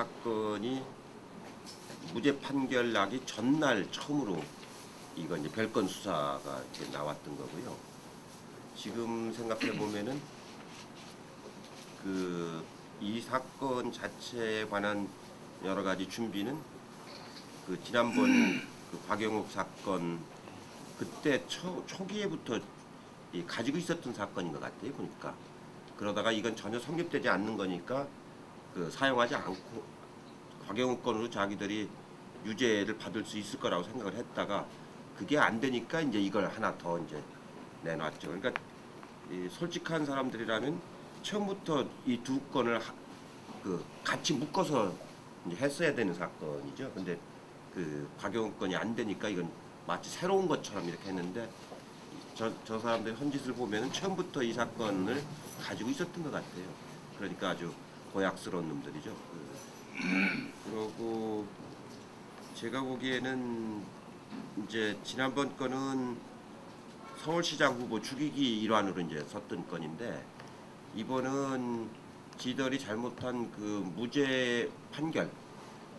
사건이 무죄 판결 나기 전날 처음으로 이거 이제 별건 수사가 이렇게 나왔던 거고요. 지금 생각해 보면은 그 이 사건 자체에 관한 여러 가지 준비는 그 지난번 그 박영욱 사건 그때 초, 초기에부터 이 가지고 있었던 사건인 것 같아요 보니까 그러다가 이건 전혀 성립되지 않는 거니까 그 사용하지 않고 건으로 자기들이 유죄를 받을 수 있을 거라고 생각을 했다가 그게 안 되니까 이제 이걸 하나 더 이제 내놨죠. 그러니까 이 솔직한 사람들이라면 처음부터 이 두 건을 하- 그 같이 묶어서 했어야 되는 사건이죠. 근데 그 건이 안 되니까 이건 마치 새로운 것처럼 이렇게 했는데 저, 저 사람들 헌짓을 보면은 처음부터 이 사건을 가지고 있었던 것 같아요. 그러니까 아주 고약스러운 놈들이죠. 그, 그러고 제가 보기에는 이제 지난번 건은 서울시장 후보 죽이기 일환으로 이제 섰던 건인데 이번은 지들이 잘못한 그 무죄 판결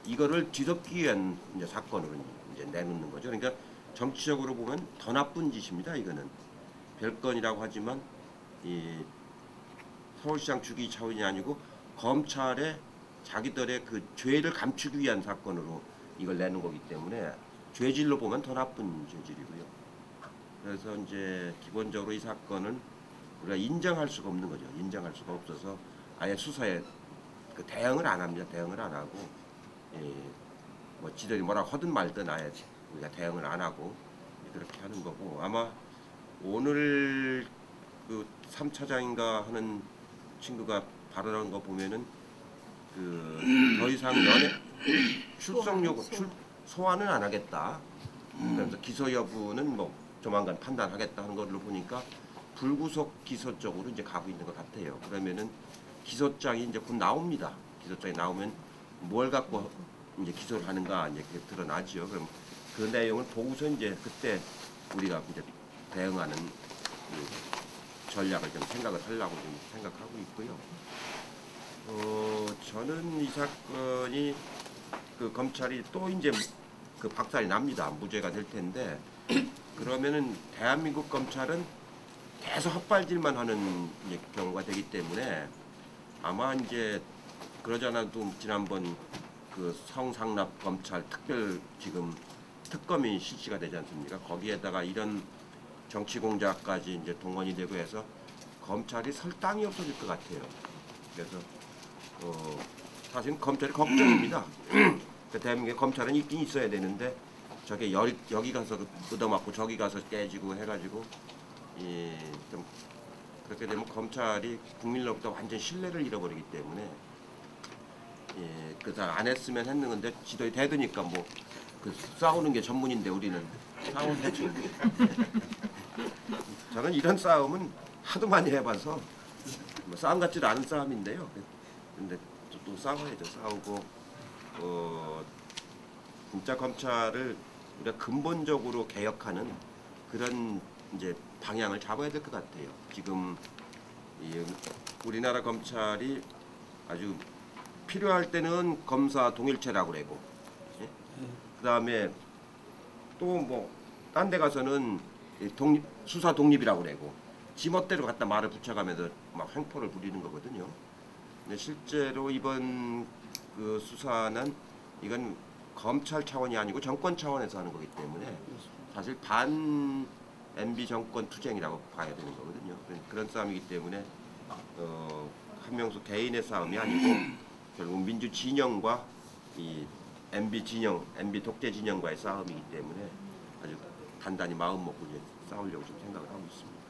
이거를 뒤덮기 위한 이제 사건으로 이제 내놓는 거죠. 그러니까 정치적으로 보면 더 나쁜 짓입니다. 이거는 별건이라고 하지만 이 서울시장 죽이 차원이 아니고 검찰의 자기들의 그 죄를 감추기 위한 사건으로 이걸 내는 거기 때문에 죄질로 보면 더 나쁜 죄질이고요. 그래서 이제 기본적으로 이 사건은 우리가 인정할 수가 없는 거죠. 인정할 수가 없어서 아예 수사에 그 대응을 안 합니다. 대응을 안 하고 예, 뭐 지들이 뭐라 하든 말든 아예 우리가 대응을 안 하고 그렇게 하는 거고 아마 오늘 그 3차장인가 하는 친구가 발언한 거 보면은 그 더 이상 연애 출석 요구 출 소환은 안 하겠다. 그래서 기소 여부는 뭐 조만간 판단하겠다 하는 걸로 보니까 불구속 기소 쪽으로 이제 가고 있는 것 같아요. 그러면은 기소장이 이제 곧 나옵니다. 기소장이 나오면 뭘 갖고 이제 기소를 하는가 이제 드러나죠. 그럼 그 내용을 보고서 이제 그때 우리가 이제 대응하는 그 전략을 좀 생각을 하려고 좀 생각하고 있고요. 어, 저는 이 사건이 그 검찰이 또 이제 그 박살이 납니다. 무죄가 될 텐데 그러면은 대한민국 검찰은 계속 헛발질만 하는 경우가 되기 때문에 아마 이제 그러지 않아도 지난번 그 성상납 검찰 특별 지금 특검이 실시가 되지 않습니까? 거기에다가 이런 정치 공작까지 이제 동원이 되고 해서 검찰이 설 땅이 없어질 것 같아요. 그래서 어, 사실 검찰이 걱정입니다. 그 대한민국의 검찰은 있긴 있어야 되는데 저게 여, 여기 가서 얻어맞고 저기 가서 깨지고 해가지고 이, 좀 그렇게 되면 검찰이 국민으로부터 완전 신뢰를 잃어버리기 때문에 예, 그래서 안 했으면 했는 건데 지도에 대드니까 뭐 그 싸우는 게 전문인데 우리는 싸워야죠. 저는 이런 싸움은 하도 많이 해봐서 뭐 싸움 같지도 않은 싸움인데요. 근데 또, 또 싸워야죠. 싸우고 어, 진짜 검찰을 우리가 근본적으로 개혁하는 그런 이제 방향을 잡아야 될 것 같아요. 지금 이 우리나라 검찰이 아주 필요할 때는 검사 동일체라고 그러고 예? 그다음에 또 뭐 딴 데 가서는 이 독립 수사 독립이라고 그러고 지멋대로 갖다 말을 붙여가면서 막 횡포를 부리는 거거든요. 근데 실제로 이번 그 수사는 이건 검찰 차원이 아니고 정권 차원에서 하는 거기 때문에 사실 반 MB 정권 투쟁이라고 봐야 되는 거거든요. 그런- 그런 싸움이기 때문에 어, 한명수 개인의 싸움이 아니고 결국 민주 진영과 이 MB 진영, MB 독재 진영과의 싸움이기 때문에 아주 단단히 마음 먹고 이제 싸우려고 좀 생각을 하고 있습니다.